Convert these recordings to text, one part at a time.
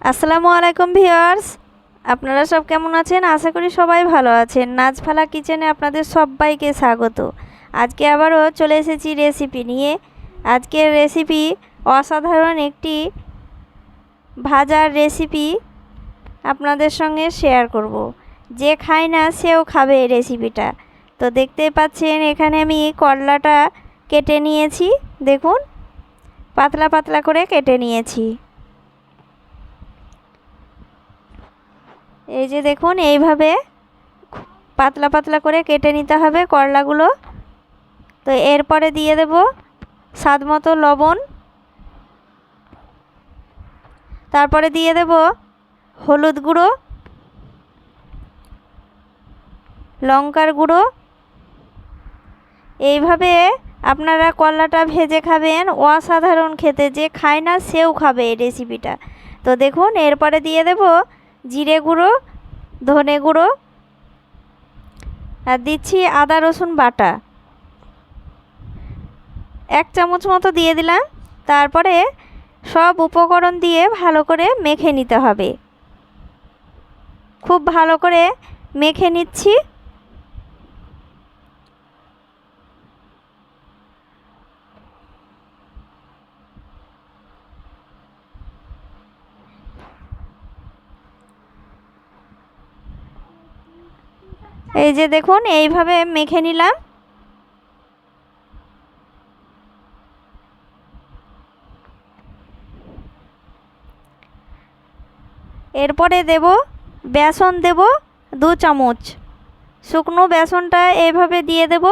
আসসালামু আলাইকুম ভিউয়ার্স। আপনারা সব কেমন আছেন? আশা করি সবাই ভালো আছেন। নাচফালা কিচেনে আপনাদের সবাইকে স্বাগত। আজকে আবারও চলে এসেছি রেসিপি নিয়ে। আজকের রেসিপি অসাধারণ একটি ভাজার রেসিপি আপনাদের সঙ্গে শেয়ার করব। যে খায় না সেও খাবে এই রেসিপিটা। তো দেখতেই পাচ্ছেন, এখানে আমি করলাটা কেটে নিয়েছি। দেখুন, পাতলা পাতলা করে কেটে নিয়েছি। এই যে দেখুন, এইভাবে পাতলা পাতলা করে কেটে নিতে হবে করলাগুলো। তো এরপরে দিয়ে দেব স্বাদ মতো লবণ। তারপরে দিয়ে দেব হলুদ গুঁড়ো, লঙ্কার গুঁড়ো। এইভাবে আপনারা করলাটা ভেজে খাবেন, অসাধারণ খেতে, যে খায় না সেও খাবে এই রেসিপিটা তো দেখুন, এরপরে দিয়ে দেব জিরে গুঁড়ো, ধনে গুঁড়ো, আর দিচ্ছি আদা, রসুন বাটা। এক চামচ মতো দিয়ে দিলাম। তারপরে সব উপকরণ দিয়ে ভালো করে মেখে নিতে হবে। খুব ভালো করে মেখে নিচ্ছি। এই যে দেখুন, এইভাবে মেখে নিলাম। এরপরে দেব বেসন, দেব দু চামচ। শুকনো বেসনটা এইভাবে দিয়ে দেব।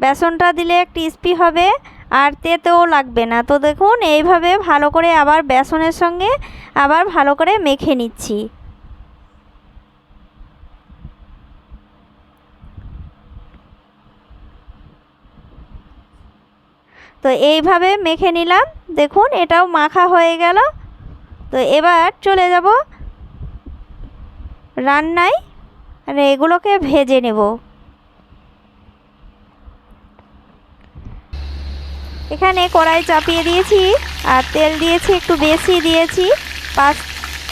বেসনটা দিলে ক্রিস্পি হবে। আর তেতেও লাগবে না। তো দেখুন, এইভাবে ভালো করে আবার বেসনের সঙ্গে আবার ভালো করে মেখে নিচ্ছি। তো এইভাবে মেখে নিলাম। দেখুন, এটাও মাখা হয়ে গেল। তো এবার চলে যাব রান্নায়। আর এগুলোকে ভেজে নেব। এখানে কড়াই চাপিয়ে দিয়েছি আর তেল দিয়েছি, একটু বেশি দিয়েছি, পাঁচ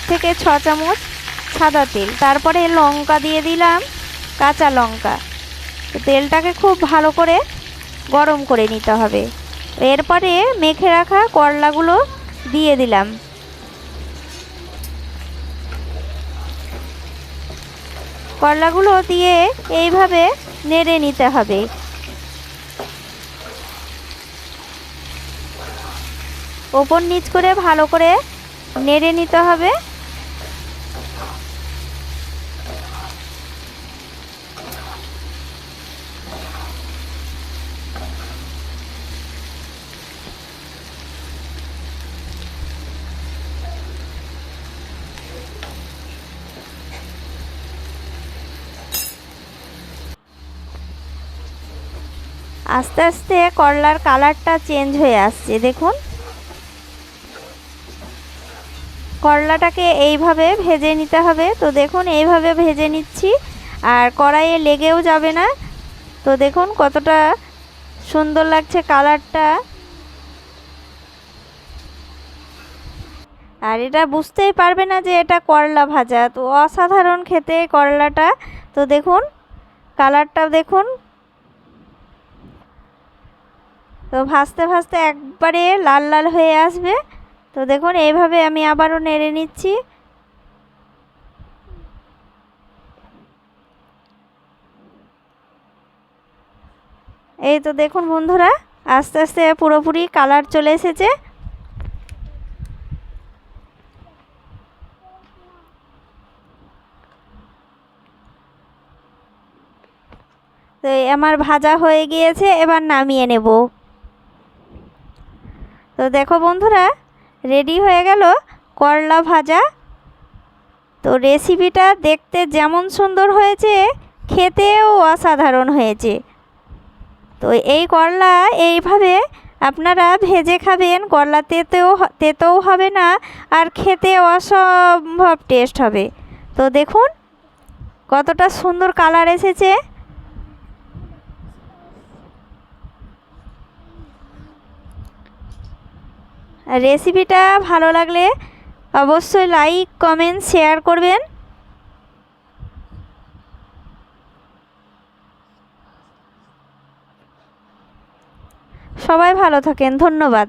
থেকে ছ চামচ সাদা তেল। তারপরে লঙ্কা দিয়ে দিলাম, কাঁচা লঙ্কা। তেলটাকে খুব ভালো করে গরম করে নিতে হবে। এরপরে মেখে রাখা করলাগুলো দিয়ে দিলাম। করলাগুলো দিয়ে এইভাবে নেড়ে নিতে হবে। ওপর নিচ করে ভালো করে নেড়ে নিতে হবে। আস্তে আস্তে করলার কালারটা চেঞ্জ হয়ে আসছে, দেখুন। করলাটাকে এইভাবে ভেজে নিতে হবে। তো দেখুন, এইভাবে ভেজে নিচ্ছি। আর কড়াইয়ে লেগেও যাবে না। তো দেখুন, কতটা সুন্দর লাগছে কালারটা। আর এটা বুঝতেই পারবে না যে এটা করলা ভাজা। তো অসাধারণ খেতে করলাটা। তো দেখুন, কালারটা দেখুন। তো ভাজতে ভাজতে একবারে লাল লাল হয়ে আসবে। তো দেখুন, এইভাবে আমি আবারও নেড়ে নিচ্ছি। এই তো দেখুন বন্ধুরা, আস্তে আস্তে পুরোপুরি কালার চলে এসেছে। তো আমার ভাজা হয়ে গিয়েছে, এবার নামিয়ে নেব। তো দেখো বন্ধুরা রেডি হয়ে গেল করলা ভাজা। তো রেসিপিটা দেখতে যেমন সুন্দর হয়েছে, খেতেও অসাধারণ হয়েছে। তো এই করলা এইভাবে আপনারা ভেজে খাবেন, করলা তেতেও তেতেও হবে না, আর খেতে অসম্ভব টেস্ট হবে। তো দেখুন কতটা সুন্দর কালার এসেছে। রেসিপিটা ভালো লাগলে অবশ্যই লাইক কমেন্ট শেয়ার করবেন। সবাই ভালো থাকেন ধন্যবাদ।